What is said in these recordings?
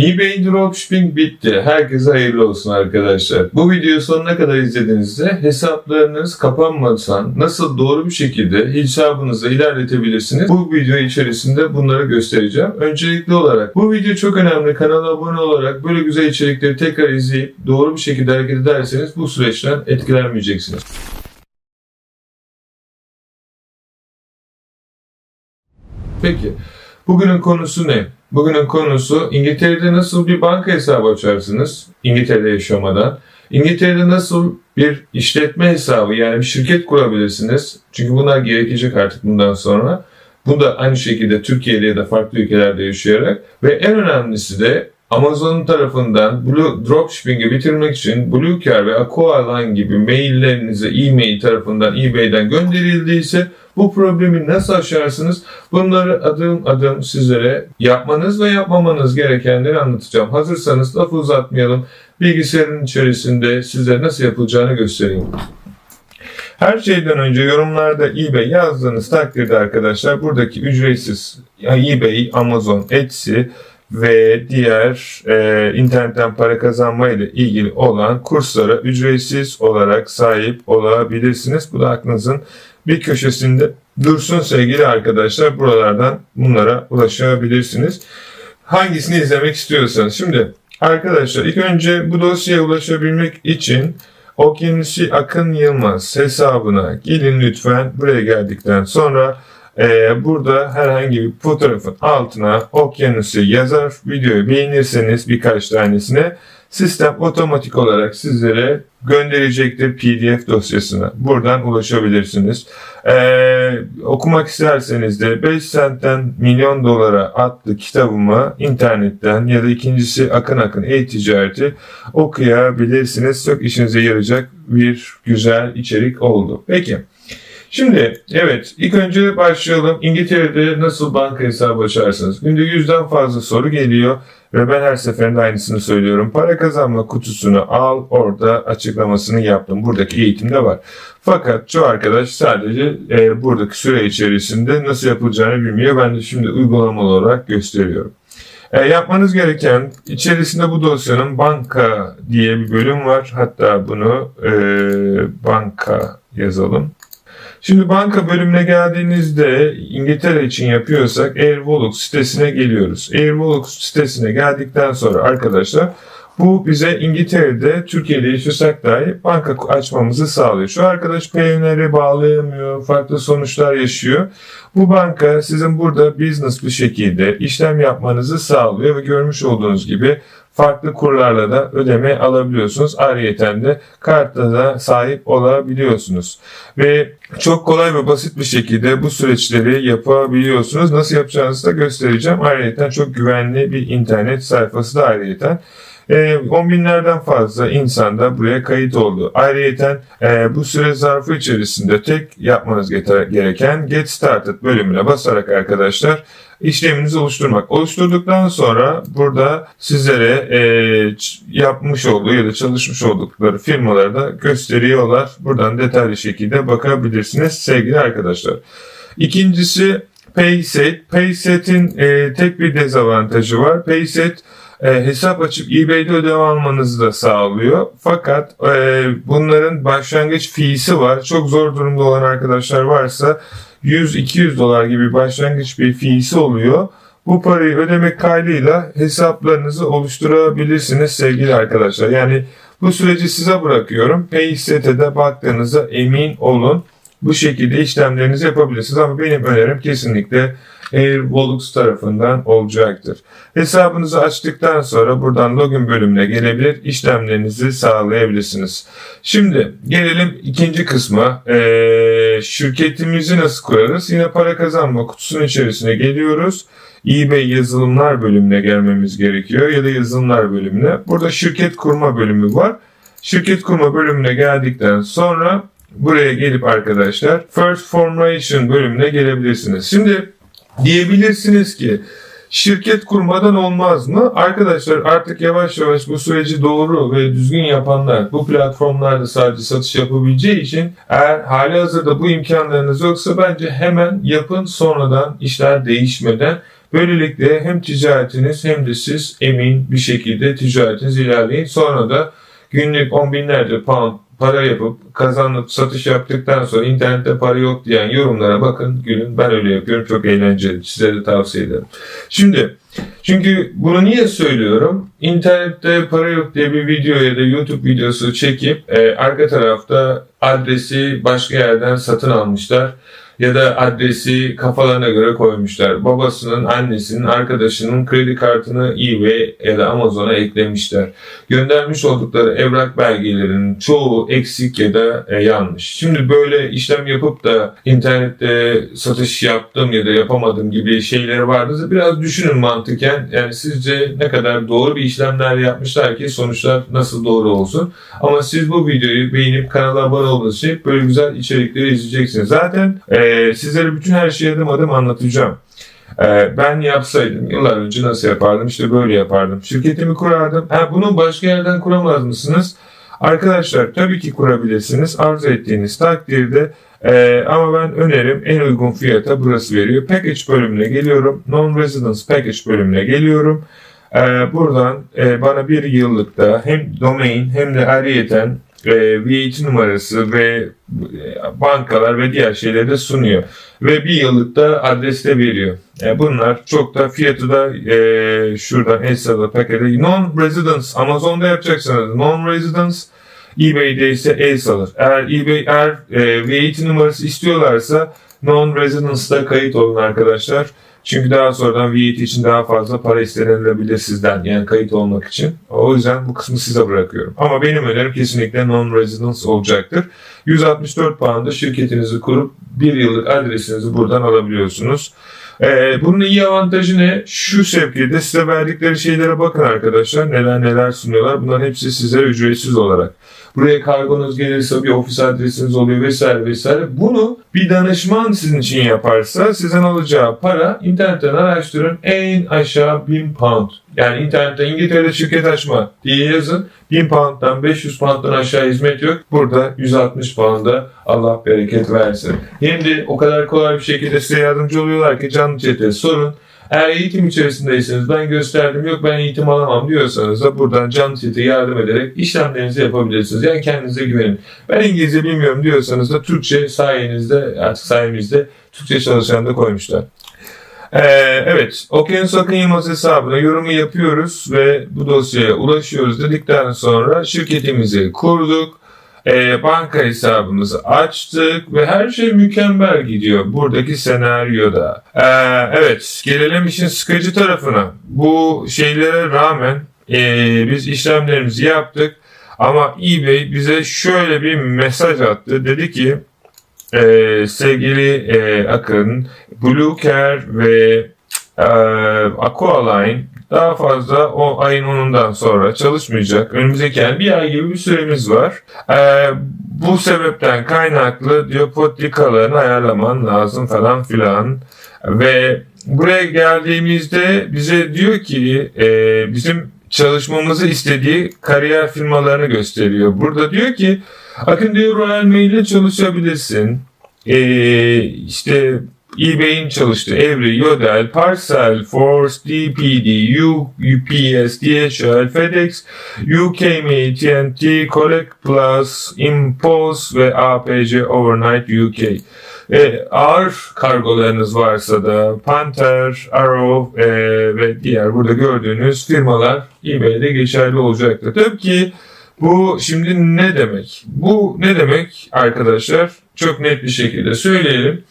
eBay Dropshipping bitti. Herkese hayırlı olsun arkadaşlar. Bu videoyu sonuna kadar izlediğinizde hesaplarınız kapanmadan nasıl doğru bir şekilde hesabınızı ilerletebilirsiniz. Bu video içerisinde bunları göstereceğim. Öncelikli olarak bu video çok önemli. Kanala abone olarak böyle güzel içerikleri tekrar izleyip doğru bir şekilde hareket ederseniz bu süreçten etkilenmeyeceksiniz. Peki, bugünün konusu ne? Bugünün konusu İngiltere'de nasıl bir banka hesabı açarsınız İngiltere'de yaşamadan? İngiltere'de nasıl bir işletme hesabı yani bir şirket kurabilirsiniz? Çünkü bunlar gerekecek artık bundan sonra. Bu da aynı şekilde Türkiye'de ya da farklı ülkelerde yaşayarak ve en önemlisi de Amazon tarafından Blue Dropshipping'i bitirmek için Bluecare ve Aqualine gibi maillerinize e-mail tarafından eBay'den gönderildiyse bu problemi nasıl aşarsınız? Bunları adım adım sizlere yapmanız ve yapmamanız gerekenleri anlatacağım. Hazırsanız lafı uzatmayalım. Bilgisayarın içerisinde size nasıl yapılacağını göstereyim. Her şeyden önce yorumlarda eBay yazdığınız takdirde arkadaşlar buradaki ücretsiz eBay, Amazon, Etsy ve diğer e, internetten para kazanma ile ilgili olan kurslara ücretsiz olarak sahip olabilirsiniz. Bu da aklınızın bir köşesinde dursun sevgili arkadaşlar. Buralardan bunlara ulaşabilirsiniz. Hangisini izlemek istiyorsanız. Şimdi arkadaşlar ilk önce bu dosyaya ulaşabilmek için Okyanusi Akın Yılmaz hesabına gelin lütfen. Buraya geldikten sonra ee, burada herhangi bir fotoğrafın altına okyanusu yazar, videoyu beğenirseniz birkaç tanesine sistem otomatik olarak sizlere gönderecektir PDF dosyasına. Buradan ulaşabilirsiniz. Ee, okumak isterseniz de 5 centten milyon dolara adlı kitabımı internetten ya da ikincisi Akın Akın e-ticareti okuyabilirsiniz. Çok işinize yarayacak bir güzel içerik oldu. Peki. Şimdi evet ilk önce başlayalım. İngiltere'de nasıl banka hesabı açarsınız? Günde yüzden fazla soru geliyor ve ben her seferinde aynısını söylüyorum. Para kazanma kutusunu al orada açıklamasını yaptım. Buradaki eğitimde var. Fakat çoğu arkadaş sadece e, buradaki süre içerisinde nasıl yapılacağını bilmiyor. Ben de şimdi uygulamalı olarak gösteriyorum. E, yapmanız gereken içerisinde bu dosyanın banka diye bir bölüm var. Hatta bunu e, banka yazalım. Şimdi banka bölümüne geldiğinizde İngiltere için yapıyorsak Airvolux sitesine geliyoruz. Airvolux sitesine geldikten sonra arkadaşlar bu bize İngiltere'de, Türkiye'de yaşasak dahi banka açmamızı sağlıyor. Şu arkadaş PNR'e bağlayamıyor, farklı sonuçlar yaşıyor. Bu banka sizin burada business bir şekilde işlem yapmanızı sağlıyor ve görmüş olduğunuz gibi farklı kurlarla da ödeme alabiliyorsunuz. Ayrıyeten de kartta da sahip olabiliyorsunuz. Ve çok kolay ve basit bir şekilde bu süreçleri yapabiliyorsunuz. Nasıl yapacağınızı da göstereceğim. Ayrıyeten çok güvenli bir internet sayfası da ayrıyeten. E, on binlerden fazla insan da buraya kayıt oldu. Ayrıca e, bu süre zarfı içerisinde tek yapmanız gereken Get Started bölümüne basarak arkadaşlar işleminizi oluşturmak. Oluşturduktan sonra burada sizlere e, yapmış olduğu ya da çalışmış oldukları firmaları da gösteriyorlar. Buradan detaylı şekilde bakabilirsiniz sevgili arkadaşlar. İkincisi Payset. Payset'in e, tek bir dezavantajı var. Payset e, hesap açıp eBay'de ödeme almanızı da sağlıyor. Fakat e, bunların başlangıç fiisi var. Çok zor durumda olan arkadaşlar varsa 100-200 dolar gibi başlangıç bir fiisi oluyor. Bu parayı ödemek kaydıyla hesaplarınızı oluşturabilirsiniz sevgili arkadaşlar. Yani bu süreci size bırakıyorum. Payset'e baktığınızda emin olun. Bu şekilde işlemlerinizi yapabilirsiniz ama benim önerim kesinlikle Airvolux tarafından olacaktır. Hesabınızı açtıktan sonra buradan login bölümüne gelebilir, işlemlerinizi sağlayabilirsiniz. Şimdi gelelim ikinci kısma. Ee, şirketimizi nasıl kurarız? Yine para kazanma kutusunun içerisine geliyoruz. eBay yazılımlar bölümüne gelmemiz gerekiyor ya da yazılımlar bölümüne. Burada şirket kurma bölümü var. Şirket kurma bölümüne geldikten sonra buraya gelip arkadaşlar First Formation bölümüne gelebilirsiniz. Şimdi diyebilirsiniz ki şirket kurmadan olmaz mı? Arkadaşlar artık yavaş yavaş bu süreci doğru ve düzgün yapanlar bu platformlarda sadece satış yapabileceği için eğer hali hazırda bu imkanlarınız yoksa bence hemen yapın sonradan işler değişmeden Böylelikle hem ticaretiniz hem de siz emin bir şekilde ticaretiniz ilerleyin. Sonra da günlük on binlerce pound para yapıp kazanıp satış yaptıktan sonra internette para yok diyen yorumlara bakın gülün. Ben öyle yapıyorum. Çok eğlenceli. Size de tavsiye ederim. Şimdi çünkü bunu niye söylüyorum? İnternette para yok diye bir video ya da YouTube videosu çekip e, arka tarafta adresi başka yerden satın almışlar ya da adresi kafalarına göre koymuşlar. Babasının, annesinin, arkadaşının kredi kartını eBay ya da Amazon'a eklemişler. Göndermiş oldukları evrak belgelerinin çoğu eksik ya da e, yanlış. Şimdi böyle işlem yapıp da internette satış yaptım ya da yapamadım gibi şeyleri vardı. Biraz düşünün mantıken. Yani sizce ne kadar doğru bir işlemler yapmışlar ki sonuçlar nasıl doğru olsun. Ama siz bu videoyu beğenip kanala abone olmanız için böyle güzel içerikleri izleyeceksiniz. Zaten e, sizlere bütün her şeyi adım adım anlatacağım. Ee, ben yapsaydım yıllar önce nasıl yapardım? İşte böyle yapardım. Şirketimi kurardım. Ha, bunu başka yerden kuramaz mısınız? Arkadaşlar tabii ki kurabilirsiniz. Arzu ettiğiniz takdirde ee, ama ben önerim en uygun fiyata burası veriyor. Package bölümüne geliyorum. Non-Residence Package bölümüne geliyorum. Ee, buradan e, bana bir yıllıkta hem domain hem de ayrıyeten e, VAT numarası ve e, bankalar ve diğer şeyleri de sunuyor. Ve bir yıllık da adres de veriyor. E, bunlar çok da fiyatı da e, şuradan Elsa'da pakete non-residence Amazon'da yapacaksanız non-residence eBay'de ise Elsa'dır. Eğer eBay eğer e, VAT numarası istiyorlarsa non-residence'da kayıt olun arkadaşlar. Çünkü daha sonradan VAT için daha fazla para istenilebilir sizden yani kayıt olmak için. O yüzden bu kısmı size bırakıyorum. Ama benim önerim kesinlikle non-residence olacaktır. 164 pound'a şirketinizi kurup bir yıllık adresinizi buradan alabiliyorsunuz. Ee, bunun iyi avantajı ne? Şu sevkide size verdikleri şeylere bakın arkadaşlar. Neler neler sunuyorlar. Bunların hepsi size ücretsiz olarak. Buraya kargonuz gelirse bir ofis adresiniz oluyor vesaire vesaire. Bunu bir danışman sizin için yaparsa sizin alacağı para internetten araştırın en aşağı 1000 pound. Yani internette İngiltere'de şirket açma diye yazın. 1000 pound'dan 500 pound'dan aşağı hizmet yok. Burada 160 pound'a Allah bereket versin. Hem de o kadar kolay bir şekilde size yardımcı oluyorlar ki canlı chat'e sorun. Eğer eğitim içerisindeyseniz ben gösterdim yok ben eğitim alamam diyorsanız da buradan canlı chat'e yardım ederek işlemlerinizi yapabilirsiniz. Yani kendinize güvenin. Ben İngilizce bilmiyorum diyorsanız da Türkçe sayenizde artık sayemizde Türkçe çalışan da koymuşlar. Ee, evet, Okyanus Akın Yılmaz hesabına yorumu yapıyoruz ve bu dosyaya ulaşıyoruz dedikten sonra şirketimizi kurduk. E, banka hesabımızı açtık ve her şey mükemmel gidiyor buradaki senaryoda. E, evet, gelelim işin sıkıcı tarafına. Bu şeylere rağmen e, biz işlemlerimizi yaptık ama eBay bize şöyle bir mesaj attı. Dedi ki e, sevgili e, Akın, Blue Care ve e, Aqualine daha fazla o ayın 10'undan sonra çalışmayacak. Önümüzdeki yani bir ay gibi bir süremiz var. E, bu sebepten kaynaklı diyor politikalarını ayarlaman lazım falan filan. Ve buraya geldiğimizde bize diyor ki e, bizim çalışmamızı istediği kariyer firmalarını gösteriyor. Burada diyor ki Akın diyor Royal Mail ile çalışabilirsin. Ee, işte eBay'in çalıştığı Evri, Yodel, Parcel, Force, DPD, UPS, DHL, FedEx, UK Mail, TNT, Collect Plus, Impulse ve APC Overnight UK. E, ağır kargolarınız varsa da Panther, Arrow e, ve diğer burada gördüğünüz firmalar eBay'de geçerli olacaktır. Tabii ki bu şimdi ne demek? Bu ne demek arkadaşlar? Çok net bir şekilde söyleyelim.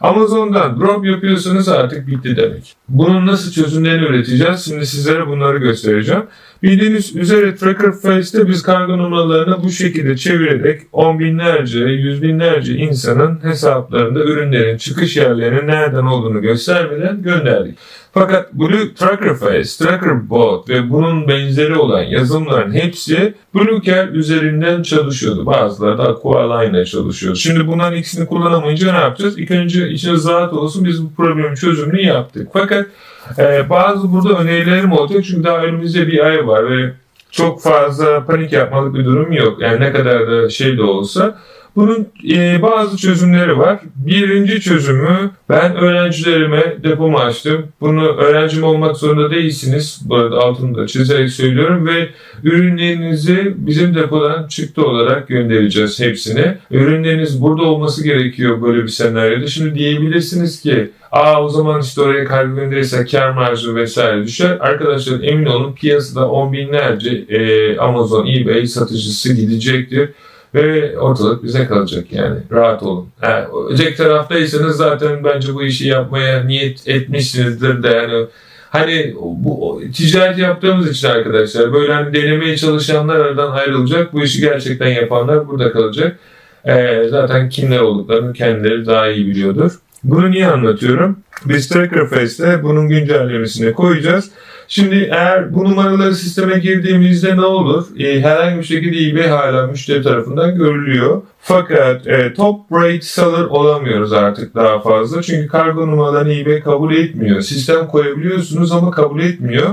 Amazon'dan drop yapıyorsanız artık bitti demek. Bunun nasıl çözümlerini üreteceğiz? Şimdi sizlere bunları göstereceğim. Bildiğiniz üzere Tracker Face'te biz kargo numaralarını bu şekilde çevirerek on binlerce, yüz binlerce insanın hesaplarında ürünlerin çıkış yerlerinin nereden olduğunu göstermeden gönderdik. Fakat Blue Tracker Face, Tracker Bot ve bunun benzeri olan yazılımların hepsi Bluecare üzerinden çalışıyordu. Bazıları da Aqualine çalışıyor. Şimdi bunların ikisini kullanamayınca ne yapacağız? İlk önce içiniz rahat olsun biz bu problemin çözümünü yaptık. Fakat e, bazı burada önerilerim olacak çünkü daha önümüzde bir ay var ve çok fazla panik yapmalık bir durum yok. Yani ne kadar da şey de olsa Bunun e, bazı çözümleri var. Birinci çözümü ben öğrencilerime depomu açtım. Bunu öğrencim olmak zorunda değilsiniz. Bu arada altını da çizerek söylüyorum ve ürünlerinizi bizim depodan çıktı olarak göndereceğiz hepsini. Ürünleriniz burada olması gerekiyor böyle bir senaryoda. Şimdi diyebilirsiniz ki Aa o zaman işte oraya kargo gönderirse kar marjı vesaire düşer. Arkadaşlar emin olun piyasada on binlerce e, Amazon, eBay satıcısı gidecektir. Ve ortalık bize kalacak yani. Rahat olun. Ha, öteki taraftaysanız zaten bence bu işi yapmaya niyet etmişsinizdir de yani Hani bu ticaret yaptığımız için arkadaşlar böyle hani denemeye çalışanlar aradan ayrılacak. Bu işi gerçekten yapanlar burada kalacak. Ee, zaten kimler olduklarını kendileri daha iyi biliyordur. Bunu niye anlatıyorum? Biz Trackerface'te bunun güncellemesini koyacağız. Şimdi eğer bu numaraları sisteme girdiğimizde ne olur? E, herhangi bir şekilde eBay hala müşteri tarafından görülüyor. Fakat e, top rate seller olamıyoruz artık daha fazla. Çünkü kargo numaralarını eBay kabul etmiyor. Sistem koyabiliyorsunuz ama kabul etmiyor.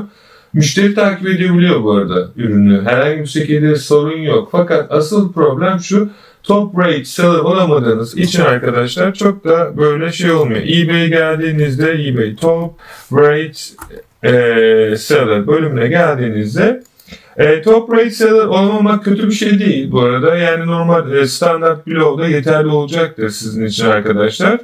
Müşteri takip edebiliyor bu arada ürünü. Herhangi bir şekilde sorun yok. Fakat asıl problem şu top rate seller olamadığınız için arkadaşlar çok da böyle şey olmuyor. eBay geldiğinizde eBay top rate e, seller bölümüne geldiğinizde e, top rate seller olmamak kötü bir şey değil bu arada. Yani normal e, standart blogda yeterli olacaktır sizin için arkadaşlar.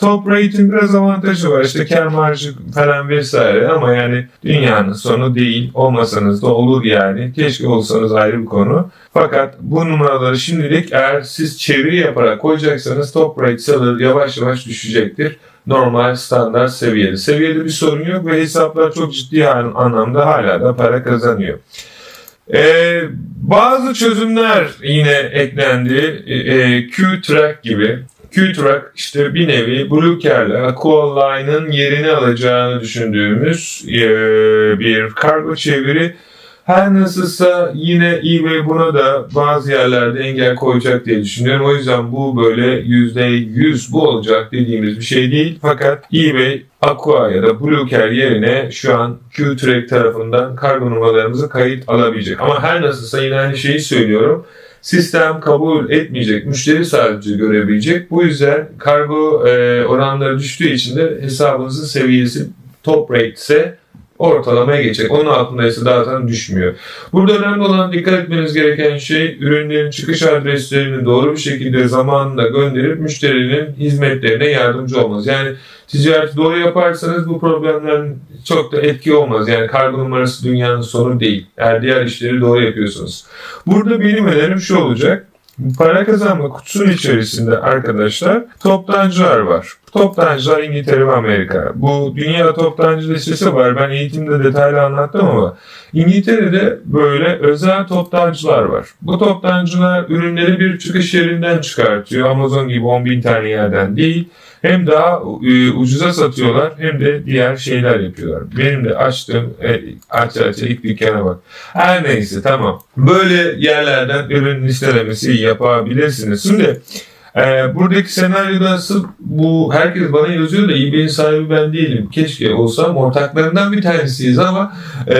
Top rate'in biraz avantajı var. İşte kar marjı falan vesaire ama yani dünyanın sonu değil. Olmasanız da olur yani. Keşke olsanız ayrı bir konu. Fakat bu numaraları şimdilik eğer siz çeviri yaparak koyacaksanız top rate seller yavaş yavaş düşecektir. Normal standart seviyede. Seviyede bir sorun yok ve hesaplar çok ciddi anlamda hala da para kazanıyor. Ee, bazı çözümler yine eklendi. Ee, Q-Track gibi. Q-Track işte bir nevi Bluecare'la Aqualine'ın yerini alacağını düşündüğümüz e, bir kargo çeviri. Her nasılsa yine eBay buna da bazı yerlerde engel koyacak diye düşünüyorum. O yüzden bu böyle %100 bu olacak dediğimiz bir şey değil. Fakat eBay Aqua ya da Bluecare yerine şu an Q-Track tarafından kargo numaralarımızı kayıt alabilecek. Ama her nasılsa yine aynı şeyi söylüyorum. Sistem kabul etmeyecek, müşteri sadece görebilecek. Bu yüzden kargo e, oranları düştüğü için de hesabınızın seviyesi top rate ise ortalamaya geçecek. Onun altındaysa zaten düşmüyor. Burada önemli olan dikkat etmeniz gereken şey ürünlerin çıkış adreslerini doğru bir şekilde zamanında gönderip müşterinin hizmetlerine yardımcı olmanız. Yani ticareti doğru yaparsanız bu problemlerin çok da etki olmaz. Yani kargo numarası dünyanın sonu değil. Eğer diğer işleri doğru yapıyorsunuz. Burada benim önerim şu olacak. Para kazanma kutusunun içerisinde arkadaşlar toptancılar var. Toptancılar İngiltere ve Amerika. Bu dünya toptancı listesi var. Ben eğitimde detaylı anlattım ama İngiltere'de böyle özel toptancılar var. Bu toptancılar ürünleri bir çıkış yerinden çıkartıyor. Amazon gibi 10 bin tane yerden değil. Hem daha e, ucuza satıyorlar hem de diğer şeyler yapıyorlar. Benim de açtığım e, aç aç ilk dükkana bak. Her neyse tamam. Böyle yerlerden ürün listelemesi yapabilirsiniz. Şimdi ee, buradaki senaryoda nasıl bu herkes bana yazıyor da eBay'in sahibi ben değilim. Keşke olsam ortaklarından bir tanesiyiz ama e,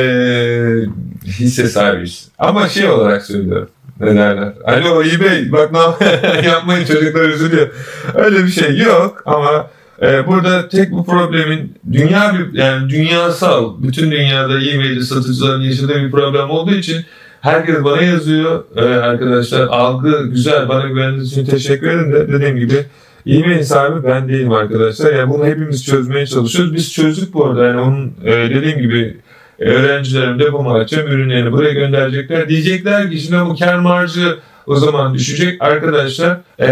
hisse sahibiyiz. Ama şey olarak söylüyorum. Ne derler? Alo eBay bak ne yapmayın çocuklar üzülüyor. Öyle bir şey yok ama ee, burada tek bu problemin dünya bir yani dünyasal bütün dünyada eBay'de satıcıların yaşadığı bir problem olduğu için Herkes bana yazıyor. Ee, arkadaşlar algı güzel. Bana güvendiğiniz için teşekkür ederim de dediğim gibi iyi bir sahibi ben değilim arkadaşlar. Yani bunu hepimiz çözmeye çalışıyoruz. Biz çözdük bu arada. Yani onun e, dediğim gibi öğrencilerim depomu açacağım. Ürünlerini buraya gönderecekler. Diyecekler ki şimdi bu kar marjı o zaman düşecek. Arkadaşlar e,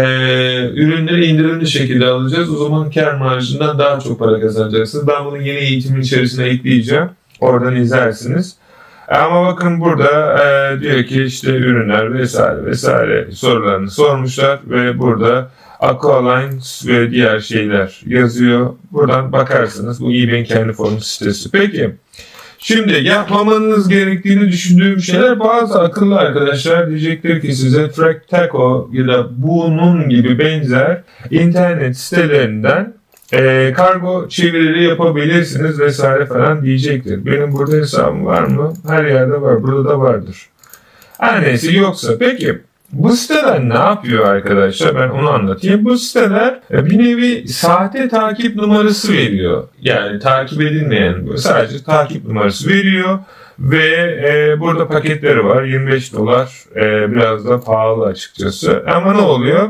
ürünleri indirimli şekilde alacağız. O zaman kar marjından daha çok para kazanacaksınız. Ben bunu yeni eğitimin içerisine ekleyeceğim. Oradan izlersiniz. Ama bakın burada e, diyor ki işte ürünler vesaire vesaire sorularını sormuşlar ve burada Aqualine ve diğer şeyler yazıyor. Buradan bakarsınız. Bu eBay'in kendi forum sitesi. Peki. Şimdi yapmamanız gerektiğini düşündüğüm şeyler bazı akıllı arkadaşlar diyecektir ki size Tractaco ya da bunun gibi benzer internet sitelerinden e, kargo çevirileri yapabilirsiniz vesaire falan diyecektir. Benim burada hesabım var mı? Her yerde var. Burada da vardır. Her neyse yoksa. Peki Bu siteler ne yapıyor arkadaşlar? Ben onu anlatayım. Bu siteler e, bir nevi sahte takip numarası veriyor. Yani takip edilmeyen sadece takip numarası veriyor. Ve e, burada paketleri var. 25 dolar. E, biraz da pahalı açıkçası. Ama ne oluyor?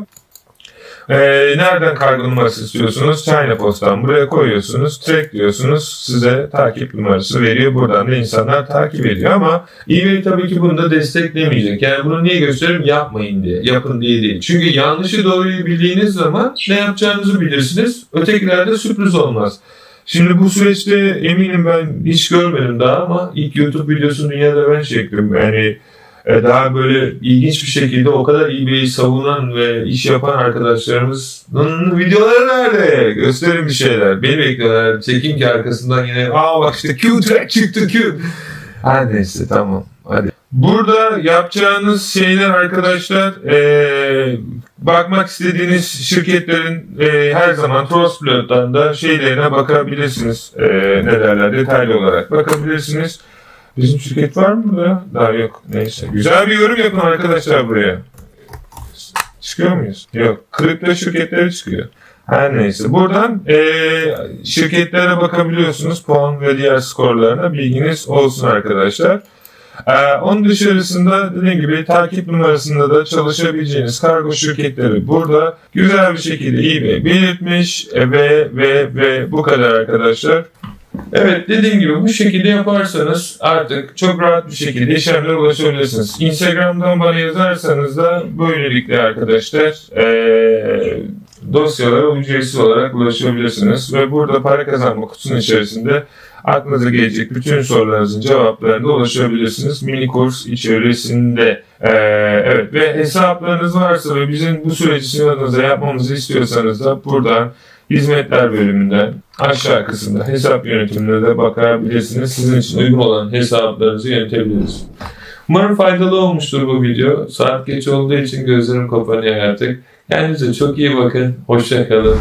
E, nereden kargo numarası istiyorsunuz? China Post'tan buraya koyuyorsunuz. Track diyorsunuz. Size takip numarası veriyor. Buradan da insanlar takip ediyor ama eBay tabii ki bunu da desteklemeyecek. Yani bunu niye gösteririm? Yapmayın diye. Yapın diye değil. Çünkü yanlışı doğruyu bildiğiniz zaman ne yapacağınızı bilirsiniz. Ötekilerde sürpriz olmaz. Şimdi bu süreçte eminim ben hiç görmedim daha ama ilk YouTube videosunu dünyada ben çektim. Yani daha böyle ilginç bir şekilde o kadar eBay'i savunan ve iş yapan arkadaşlarımızın videoları nerede? Gösterin bir şeyler. Beni bekliyorlar. Çekin ki arkasından yine aa bak işte Q track çıktı Q. Her neyse tamam. Hadi. Burada yapacağınız şeyler arkadaşlar eee, bakmak istediğiniz şirketlerin eee, her zaman Trustpilot'tan da şeylerine bakabilirsiniz. Eee ne derler detaylı olarak bakabilirsiniz. Bizim şirket var mı burada? Daha yok. Neyse. Güzel bir yorum yapın arkadaşlar buraya. Çıkıyor muyuz? Yok. Kripto şirketleri çıkıyor. Her neyse. Buradan eee, şirketlere bakabiliyorsunuz. Puan ve diğer skorlarına bilginiz olsun arkadaşlar. Ee, onun dışarısında dediğim gibi takip numarasında da çalışabileceğiniz kargo şirketleri burada güzel bir şekilde eBay belirtmiş e, ve ve ve bu kadar arkadaşlar. Evet dediğim gibi bu şekilde yaparsanız artık çok rahat bir şekilde işlemlere ulaşabilirsiniz. Instagram'dan bana yazarsanız da böylelikle arkadaşlar eee dosyalara ücretsiz olarak ulaşabilirsiniz. Ve burada para kazanma kutusunun içerisinde aklınıza gelecek bütün sorularınızın cevaplarına ulaşabilirsiniz. Mini kurs içerisinde. Ee, evet ve hesaplarınız varsa ve bizim bu süreci sizin adınıza yapmamızı istiyorsanız da buradan hizmetler bölümünden aşağı kısımda hesap yönetimine de bakabilirsiniz. Sizin için uygun olan hesaplarınızı yönetebiliriz. Umarım faydalı olmuştur bu video. Saat geç olduğu için gözlerim kapanıyor artık. Kendinize çok iyi bakın. Hoşça kalın.